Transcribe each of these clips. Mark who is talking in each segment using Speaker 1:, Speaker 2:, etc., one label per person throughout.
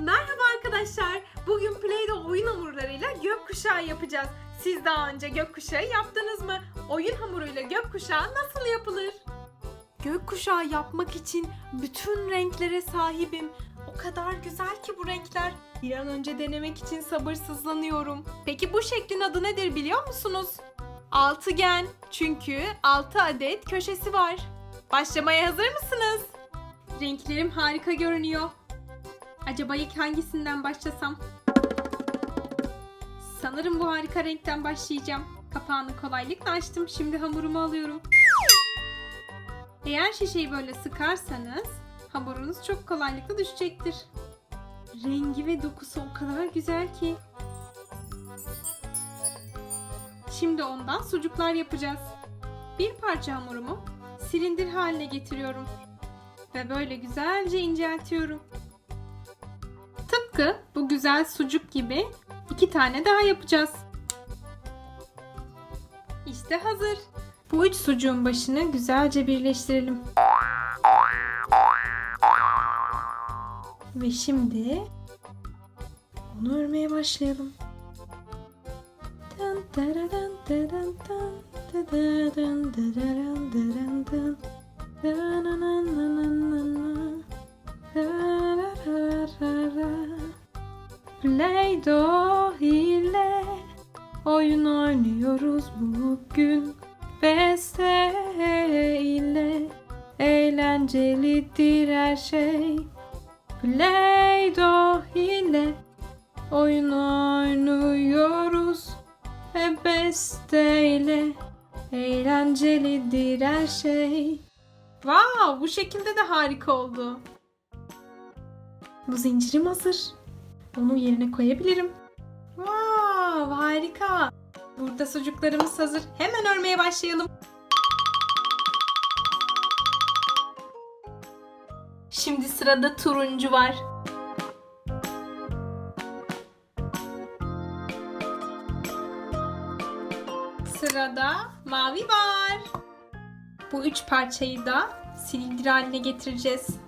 Speaker 1: Merhaba arkadaşlar. Bugün Play-Doh oyun hamurlarıyla gökkuşağı yapacağız. Siz daha önce gökkuşağı yaptınız mı? Oyun hamuruyla gökkuşağı nasıl yapılır? Gökkuşağı yapmak için bütün renklere sahibim. O kadar güzel ki bu renkler. Bir an önce denemek için sabırsızlanıyorum. Peki bu şeklin adı nedir biliyor musunuz? Altıgen. Çünkü 6 adet köşesi var. Başlamaya hazır mısınız? Renklerim harika görünüyor. Acaba ilk hangisinden başlasam? Sanırım bu harika renkten başlayacağım. Kapağını kolaylıkla açtım. Şimdi hamurumu alıyorum. Eğer şişeyi böyle sıkarsanız hamurunuz çok kolaylıkla düşecektir. Rengi ve dokusu o kadar güzel ki. Şimdi ondan sucuklar yapacağız. Bir parça hamurumu silindir haline getiriyorum. Ve böyle güzelce inceltiyorum. Tıpkı bu güzel sucuk gibi iki tane daha yapacağız. İşte hazır. Bu üç sucuğun başını güzelce birleştirelim. Ve şimdi onu örmeye başlayalım. Dın dararan daran dan, dadaran dararan daran dan, dananananana, Play-Doh ile oyun oynuyoruz bugün. Beste ile eğlencelidir her şey. Play-Doh ile oyun oynuyoruz. Ve beste ile eğlencelidir her şey. Wow, bu şekilde de harika oldu. Bu zincirim hazır. Onu yerine koyabilirim. Wow, harika. Burada sucuklarımız hazır. Hemen örmeye başlayalım. Şimdi sırada turuncu var. Sırada mavi var. Bu üç parçayı da silindir haline getireceğiz.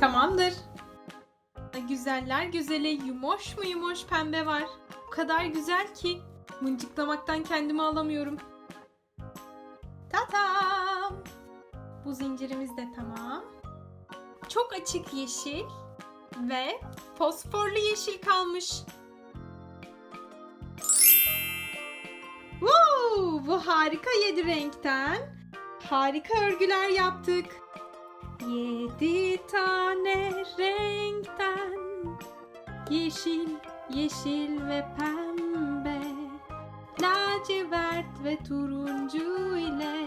Speaker 1: Tamamdır. Güzeller güzeli yumoş mu yumoş pembe var. O kadar güzel ki mıncıklamaktan kendimi alamıyorum. Tatam. Bu zincirimiz de tamam. Çok açık yeşil ve fosforlu yeşil kalmış. Wow, bu harika yedi renkten harika örgüler yaptık. Yedi tane renkten Yeşil, yeşil ve pembe Lacivert ve turuncu ile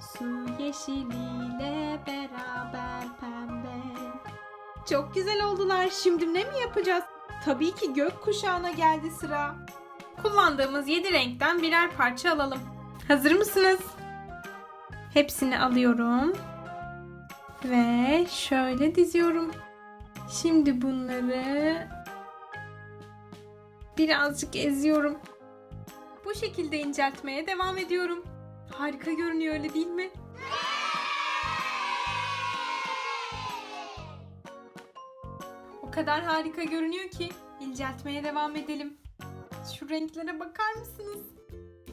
Speaker 1: Su yeşiliyle beraber pembe Çok güzel oldular. Şimdi ne mi yapacağız? Tabii ki gökkuşağına geldi sıra. Kullandığımız yedi renkten birer parça alalım. Hazır mısınız? Hepsini alıyorum. Ve şöyle diziyorum. Şimdi bunları birazcık eziyorum. Bu şekilde inceltmeye devam ediyorum. Harika görünüyor öyle değil mi? O kadar harika görünüyor ki inceltmeye devam edelim. Şu renklere bakar mısınız?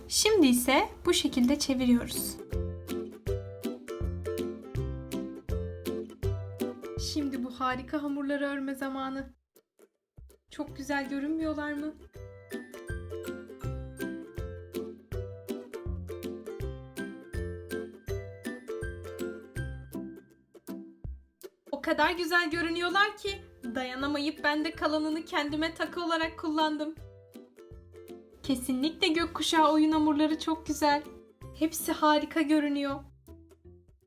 Speaker 1: Şimdi ise bu şekilde çeviriyoruz. Harika hamurları örme zamanı. Çok güzel görünmüyorlar mı? O kadar güzel görünüyorlar ki dayanamayıp ben de kalanını kendime takı olarak kullandım. Kesinlikle gökkuşağı oyun hamurları çok güzel. Hepsi harika görünüyor.